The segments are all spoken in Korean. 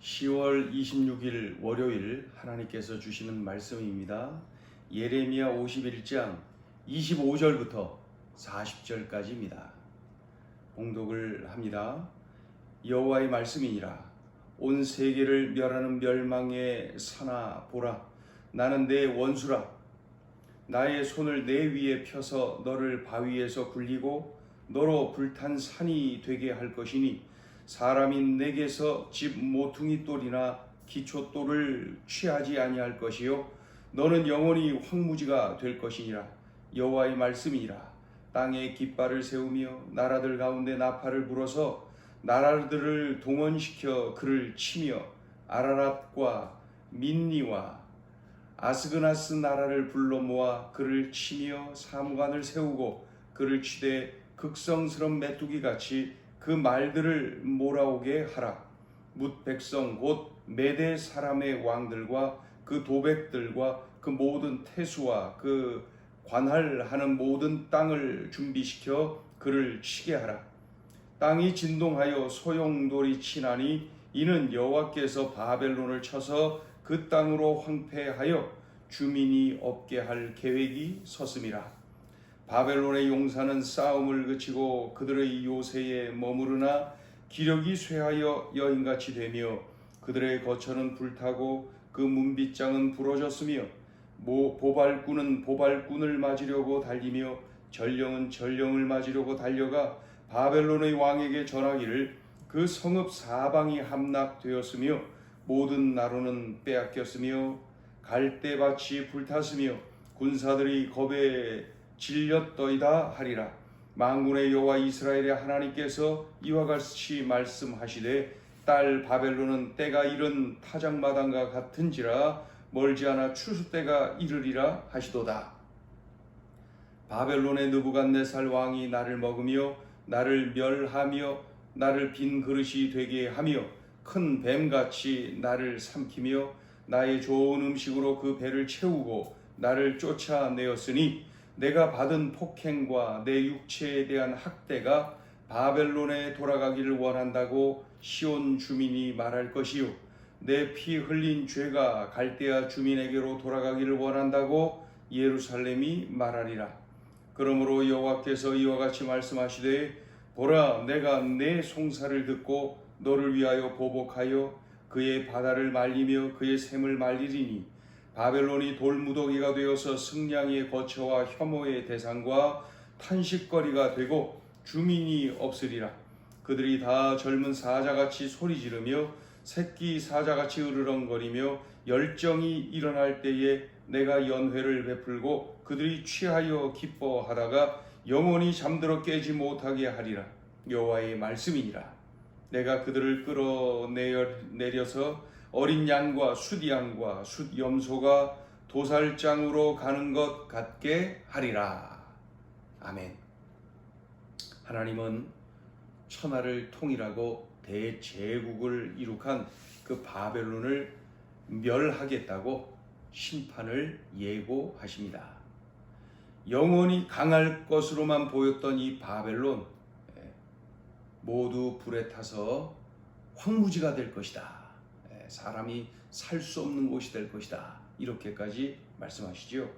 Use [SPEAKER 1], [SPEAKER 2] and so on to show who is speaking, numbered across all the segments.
[SPEAKER 1] 10월 26일 월요일 하나님께서 주시는 말씀입니다. 예레미야 51장 25절부터 40절까지입니다. 봉독을 합니다. 여호와의 말씀이니라 온 세계를 멸하는 멸망의 사나 보라 나는 내 원수라 나의 손을 내 위에 펴서 너를 바위에서 굴리고 너로 불탄 산이 되게 할 것이니 사람이 내게서 집 모퉁이 돌이나 기초 돌을 취하지 아니할 것이요. 너는 영원히 황무지가 될 것이니라. 여호와의 말씀이니라. 땅에 깃발을 세우며 나라들 가운데 나팔을 불어서 나라들을 동원시켜 그를 치며 아라랏과 민니와 아스그나스 나라를 불러 모아 그를 치며 사무관을 세우고 그를 치되 극성스런 메뚜기 같이 그 말들을 몰아오게 하라. 뭇 백성 곧 메대 사람의 왕들과 그 도백들과 그 모든 태수와 그 관할하는 모든 땅을 준비시켜 그를 치게 하라. 땅이 진동하여 소용돌이 치나니 이는 여호와께서 바벨론을 쳐서 그 땅으로 황폐하여 주민이 없게 할 계획이 섰음이라. 바벨론의 용사는 싸움을 그치고 그들의 요새에 머무르나 기력이 쇠하여 여인같이 되며 그들의 거처는 불타고 그 문빗장은 부러졌으며 모 보발꾼은 보발꾼을 맞으려고 달리며 전령은 전령을 맞으려고 달려가 바벨론의 왕에게 전하기를 그 성읍 사방이 함락되었으며 모든 나로는 빼앗겼으며 갈대밭이 불탔으며 군사들이 겁에 질렸더이다 하리라. 망군의 여호와 이스라엘의 하나님께서 이와 같이 말씀하시되 딸 바벨론은 때가 이른 타작마당과 같은지라 멀지 않아 추수 때가 이르리라 하시도다. 바벨론의 느부갓네살 왕이 나를 먹으며 나를 멸하며 나를 빈 그릇이 되게 하며 큰 뱀같이 나를 삼키며 나의 좋은 음식으로 그 배를 채우고 나를 쫓아내었으니 내가 받은 폭행과 내 육체에 대한 학대가 바벨론에 돌아가기를 원한다고 시온 주민이 말할 것이요. 내 피 흘린 죄가 갈대아 주민에게로 돌아가기를 원한다고 예루살렘이 말하리라. 그러므로 여호와께서 이와 같이 말씀하시되 보라 내가 내 송사를 듣고 너를 위하여 보복하여 그의 바다를 말리며 그의 샘을 말리리니 바벨론이 돌무더기가 되어서 승량의 거처와 혐오의 대상과 탄식거리가 되고 주민이 없으리라. 그들이 다 젊은 사자같이 소리 지르며 새끼 사자같이 으르렁거리며 열정이 일어날 때에 내가 연회를 베풀고 그들이 취하여 기뻐하다가 영원히 잠들어 깨지 못하게 하리라. 여호와의 말씀이니라. 내가 그들을 끌어내려서 어린 양과 숫양과 숫염소가 도살장으로 가는 것 같게 하리라 아멘 하나님은 천하를 통일하고 대제국을 이룩한 그 바벨론을 멸하겠다고 심판을 예고하십니다. 영원히 강할 것으로만 보였던 이 바벨론 예, 모두 불에 타서 황무지가 될 것이다. 예, 사람이 살 수 없는 곳이 될 것이다. 이렇게까지 말씀하시죠.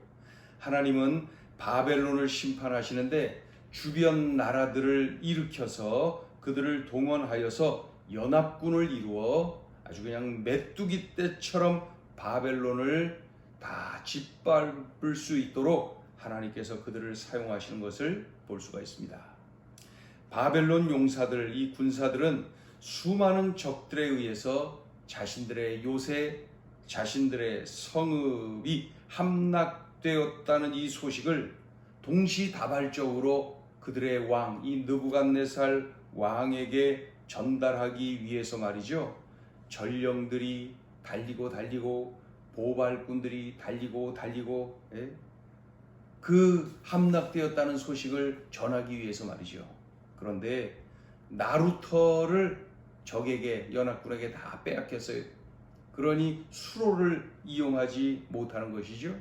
[SPEAKER 1] 하나님은 바벨론을 심판하시는데 주변 나라들을 일으켜서 그들을 동원하여서 연합군을 이루어 아주 그냥 메뚜기 떼처럼 바벨론을 다 짓밟을 수 있도록 하나님께서 그들을 사용하시는 것을 볼 수가 있습니다. 바벨론 용사들, 이 군사들은 수많은 적들에 의해서 자신들의 요새, 자신들의 성읍이 함락되었다는 이 소식을 동시다발적으로 그들의 왕, 이 느부갓네살 왕에게 전달하기 위해서 말이죠. 전령들이 달리고 달리고 보발꾼들이 달리고 달리고 예? 그 함락되었다는 소식을 전하기 위해서 말이죠. 그런데 나루터를 적에게 연합군에게 다 빼앗겼어요. 그러니 수로를 이용하지 못하는 것이죠.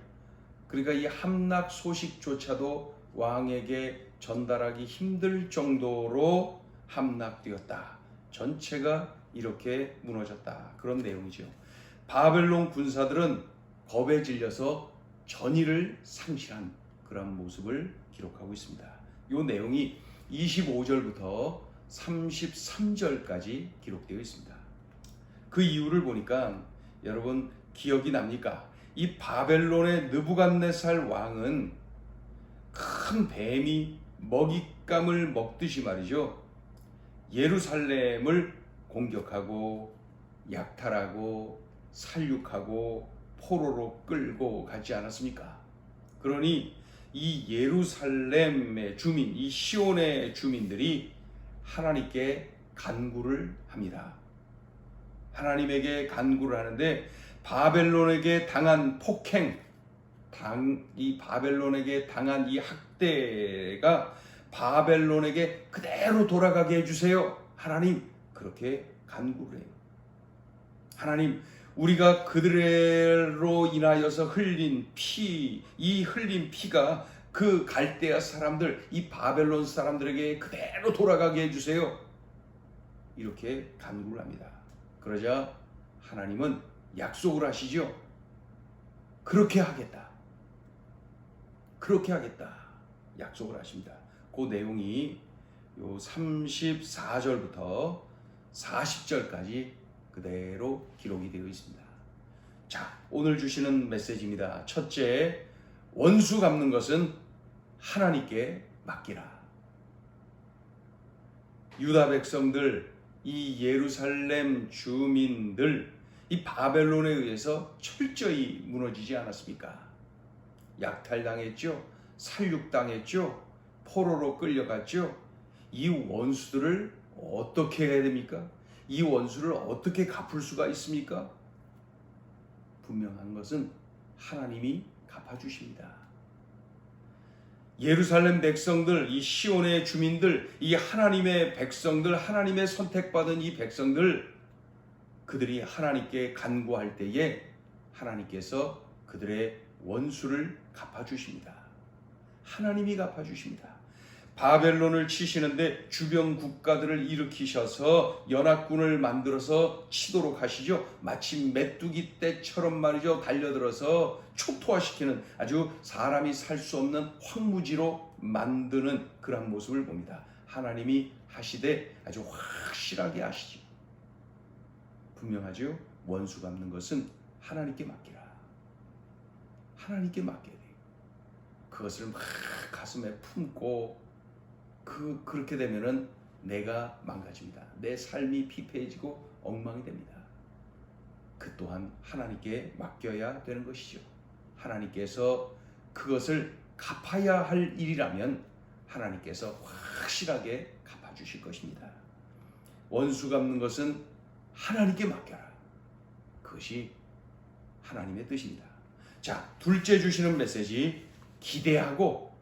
[SPEAKER 1] 그러니까 이 함락 소식조차도 왕에게 전달하기 힘들 정도로 함락되었다. 전체가 이렇게 무너졌다. 그런 내용이죠. 바벨론 군사들은 겁에 질려서 전의를 상실한 그런 모습을 기록하고 있습니다. 이 내용이 25절부터 33절까지 기록되어 있습니다. 그 이유를 보니까 여러분 기억이 납니까? 이 바벨론의 느부갓네살 왕은 큰 뱀이 먹잇감을 먹듯이 말이죠. 예루살렘을 공격하고 약탈하고 살육하고 포로로 끌고 가지 않았습니까? 그러니 이 예루살렘의 주민, 이 시온의 주민들이 하나님께 간구를 합니다. 하나님에게 간구를 하는데 바벨론에게 당한 폭행, 당, 이 바벨론에게 당한 이 학대가 바벨론에게 그대로 돌아가게 해주세요. 하나님, 그렇게 간구를 해요. 하나님, 우리가 그들로 인하여서 흘린 피, 이 흘린 피가 그 갈대아 사람들, 이 바벨론 사람들에게 그대로 돌아가게 해주세요. 이렇게 간구를 합니다. 그러자 하나님은 약속을 하시죠. 그렇게 하겠다. 그렇게 하겠다. 약속을 하십니다. 그 내용이 요 34절부터 40절까지 그대로 기록이 되어 있습니다. 자, 오늘 주시는 메시지입니다. 첫째, 원수 갚는 것은 하나님께 맡기라. 유다 백성들, 이 예루살렘 주민들, 이 바벨론에 의해서 철저히 무너지지 않았습니까? 약탈당했죠? 살육당했죠? 포로로 끌려갔죠? 이 원수들을 어떻게 해야 됩니까? 이 원수를 어떻게 갚을 수가 있습니까? 분명한 것은 하나님이 갚아주십니다. 예루살렘 백성들, 이 시온의 주민들, 이 하나님의 백성들, 하나님의 선택받은 이 백성들, 그들이 하나님께 간구할 때에 하나님께서 그들의 원수를 갚아주십니다. 하나님이 갚아주십니다. 바벨론을 치시는데 주변 국가들을 일으키셔서 연합군을 만들어서 치도록 하시죠. 마치 메뚜기 떼처럼 말이죠. 달려들어서 초토화시키는 아주 사람이 살 수 없는 황무지로 만드는 그런 모습을 봅니다. 하나님이 하시되 아주 확실하게 하시죠. 분명하죠. 원수 갚는 것은 하나님께 맡기라. 하나님께 맡겨야 돼요. 그것을 막 가슴에 품고 그 그렇게 되면은 내가 망가집니다. 내 삶이 피폐해지고 엉망이 됩니다. 그 또한 하나님께 맡겨야 되는 것이죠. 하나님께서 그것을 갚아야 할 일이라면 하나님께서 확실하게 갚아 주실 것입니다. 원수 갚는 것은 하나님께 맡겨라. 그것이 하나님의 뜻입니다. 자, 둘째 주시는 메시지 기대하고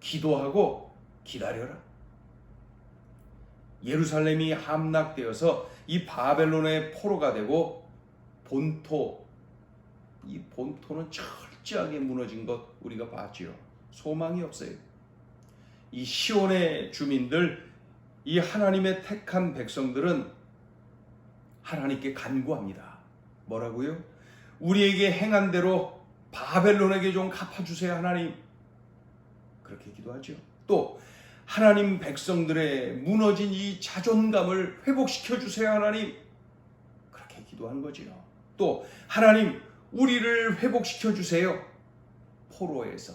[SPEAKER 1] 기도하고 기다려라. 예루살렘이 함락되어서 이 바벨론의 포로가 되고 본토 이 본토는 철저하게 무너진 것 우리가 봤지요. 소망이 없어요. 이 시온의 주민들 이 하나님의 택한 백성들은 하나님께 간구합니다. 뭐라고요? 우리에게 행한 대로 바벨론에게 좀 갚아주세요, 하나님. 그렇게 기도하죠. 또 하나님 백성들의 무너진 이 자존감을 회복시켜 주세요, 하나님. 그렇게 기도한 거지요. 또 하나님 우리를 회복시켜 주세요. 포로에서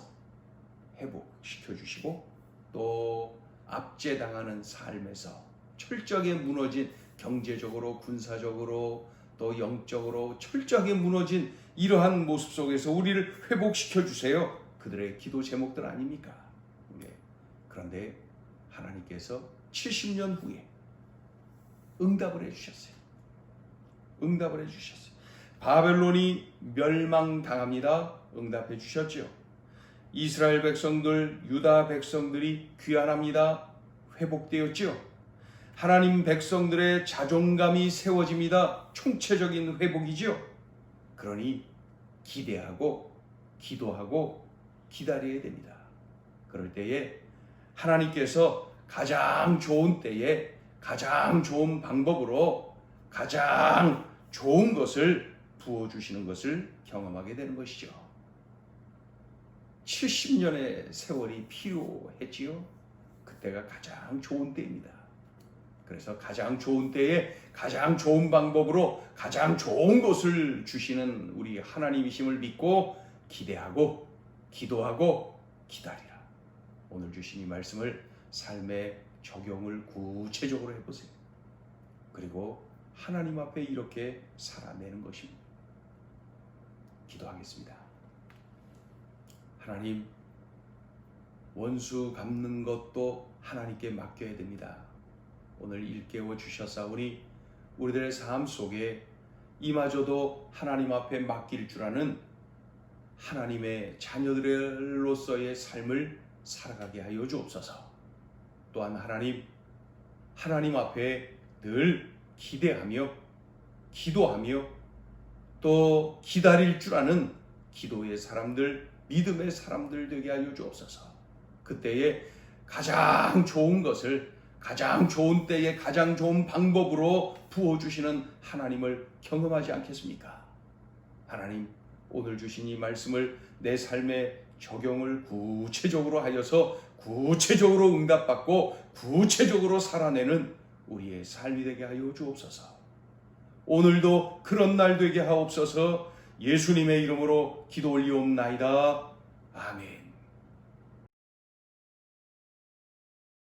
[SPEAKER 1] 회복시켜 주시고 또 압제당하는 삶에서 철저하게 무너진 경제적으로 군사적으로 또 영적으로 철저하게 무너진 이러한 모습 속에서 우리를 회복시켜 주세요. 그들의 기도 제목들 아닙니까? 네. 그런데 하나님께서 70년 후에 응답을 해주셨어요. 응답을 해주셨어요. 바벨론이 멸망당합니다. 응답해 주셨죠. 이스라엘 백성들, 유다 백성들이 귀환합니다. 회복되었죠. 하나님 백성들의 자존감이 세워집니다. 총체적인 회복이죠. 그러니 기대하고 기도하고 기다려야 됩니다. 그럴 때에 하나님께서 가장 좋은 때에 가장 좋은 방법으로 가장 좋은 것을 부어주시는 것을 경험하게 되는 것이죠. 70년의 세월이 필요했지요. 그때가 가장 좋은 때입니다. 그래서 가장 좋은 때에 가장 좋은 방법으로 가장 좋은 것을 주시는 우리 하나님이심을 믿고 기대하고 기도하고 기다리라. 오늘 주신 이 말씀을 삶에 적용을 구체적으로 해보세요. 그리고 하나님 앞에 이렇게 살아내는 것입니다. 기도하겠습니다. 하나님, 원수 갚는 것도 하나님께 맡겨야 됩니다. 오늘 일깨워 주셨사오니 우리들의 삶 속에 이마저도 하나님 앞에 맡길 줄 아는 하나님의 자녀들로서의 삶을 살아가게 하여 주옵소서. 또한 하나님, 하나님 앞에 늘 기대하며 기도하며 또 기다릴 줄 아는 기도의 사람들, 믿음의 사람들 되게 하여 주옵소서. 그때에 가장 좋은 것을 가장 좋은 때에 가장 좋은 방법으로 부어주시는 하나님을 경험하지 않겠습니까? 하나님, 오늘 주신 이 말씀을 내 삶에 적용을 구체적으로 하여서 구체적으로 응답받고 구체적으로 살아내는 우리의 삶이 되게 하여 주옵소서. 오늘도 그런 날 되게 하옵소서 예수님의 이름으로 기도 올리옵나이다. 아멘.